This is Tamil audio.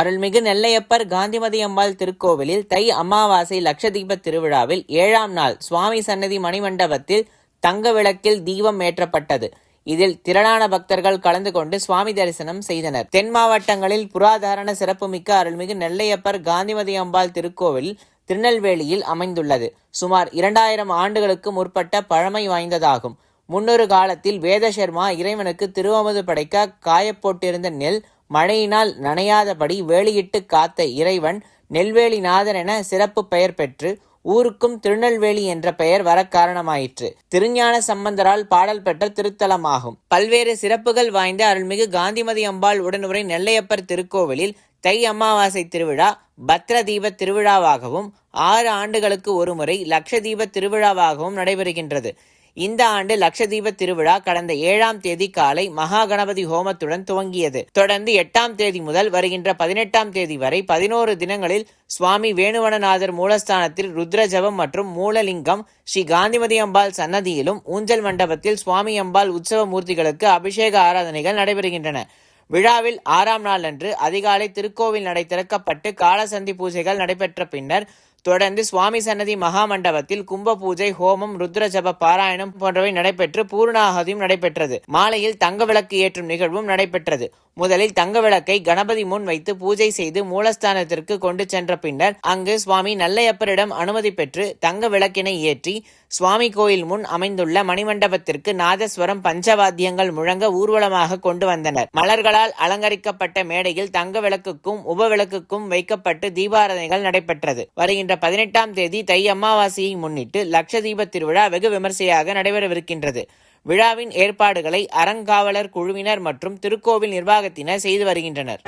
அருள்மிகு நெல்லையப்பர் காந்திமதி அம்பாள் திருக்கோவிலில் தை அமாவாசை லட்சதீப திருவிழாவில் ஏழாம் நாள் சுவாமி சன்னதி மணிமண்டபத்தில் தங்க விளக்கில் தீபம் ஏற்றப்பட்டது. இதில் திரளான பக்தர்கள் கலந்து கொண்டு சுவாமி தரிசனம் செய்தனர். தென் மாவட்டங்களில் புராதாரண சிறப்புமிக்க அருள்மிகு நெல்லையப்பர் காந்திமதி அம்பாள் திருக்கோவில் திருநெல்வேலியில் அமைந்துள்ளது. சுமார் இரண்டாயிரம் ஆண்டுகளுக்கு முற்பட்ட பழமை வாய்ந்ததாகும். முன்னொரு காலத்தில் வேதசர்மா இறைவனுக்கு திருவமது படைக்க காயப்போட்டிருந்த நெல் மழையினால் நனையாதபடி வேலியிட்டு காத்த இறைவன் நெல்வேலிநாதர் என சிறப்பு பெயர் பெற்று ஊருக்கும் திருநெல்வேலி என்ற பெயர் வர காரணமாயிற்று. திருஞான சம்பந்தரால் பாடல் பெற்ற திருத்தலமாகும். பல்வேறு சிறப்புகள் வாய்ந்த அருள்மிகு காந்திமதி அம்பாள் உடனுரை நெல்லையப்பர் திருக்கோவிலில் தை அமாவாசை திருவிழா பத்ர தீப திருவிழாவாகவும் ஆறு ஆண்டுகளுக்கு ஒருமுறை லட்சதீப திருவிழாவாகவும் நடைபெறுகின்றது. இந்த ஆண்டு லட்சதீப திருவிழா கடந்த ஏழாம் தேதி காலை மகா கணபதி ஹோமத்துடன் துவங்கியது. தொடர்ந்து எட்டாம் தேதி முதல் வருகின்ற பதினெட்டாம் தேதி வரை பதினோரு தினங்களில் சுவாமி வேணுவனநாதர் மூலஸ்தானத்தில் ருத்ரஜபம் மற்றும் மூலலிங்கம் ஸ்ரீ காந்திமதி அம்பாள் சன்னதியிலும் ஊஞ்சல் மண்டபத்தில் சுவாமி அம்பாள் உற்சவ மூர்த்திகளுக்கு அபிஷேக ஆராதனைகள் நடைபெறுகின்றன. விழாவில் ஆறாம் நாள் அன்று அதிகாலை திருக்கோவில் நடை திறக்கப்பட்டு காலசந்தி பூஜைகள் நடைபெற்ற பின்னர் தொடர்ந்து சுவாமி சன்னதி மகாமண்டபத்தில் கும்ப பூஜை ஹோமம் ருத்ர ஜப பாராயணம் போன்றவை நடைபெற்று பூர்ணாகதியும் நடைபெற்றது. மாலையில் தங்க விளக்கு ஏற்றும் நிகழ்வும் நடைபெற்றது. முதலில் தங்க விளக்கை கணபதி முன் வைத்து பூஜை செய்து மூலஸ்தானத்திற்கு கொண்டு சென்ற பின்னர் அங்கு சுவாமி நல்லையப்பரிடம் அனுமதி பெற்று தங்க விளக்கினை ஏற்றி சுவாமி கோயில் முன் அமைந்துள்ள மணிமண்டபத்திற்கு நாதஸ்வரம் பஞ்சவாத்தியங்கள் முழங்க ஊர்வலமாக கொண்டு வந்தனர். மலர்களால் அலங்கரிக்கப்பட்ட மேடையில் தங்க விளக்குக்கும் உப விளக்குக்கும் வைக்கப்பட்டு தீபாரதனைகள் நடைபெற்றது. வருகின்ற பதினெட்டாம் தேதி தை அமாவாசையை முன்னிட்டு லட்சதீப திருவிழா வெகு விமர்சையாக நடைபெறவிருக்கின்றது. விழாவின் ஏற்பாடுகளை அறங்காவலர் குழுவினர் மற்றும் திருக்கோவில் நிர்வாகத்தினர் செய்து வருகின்றனர்.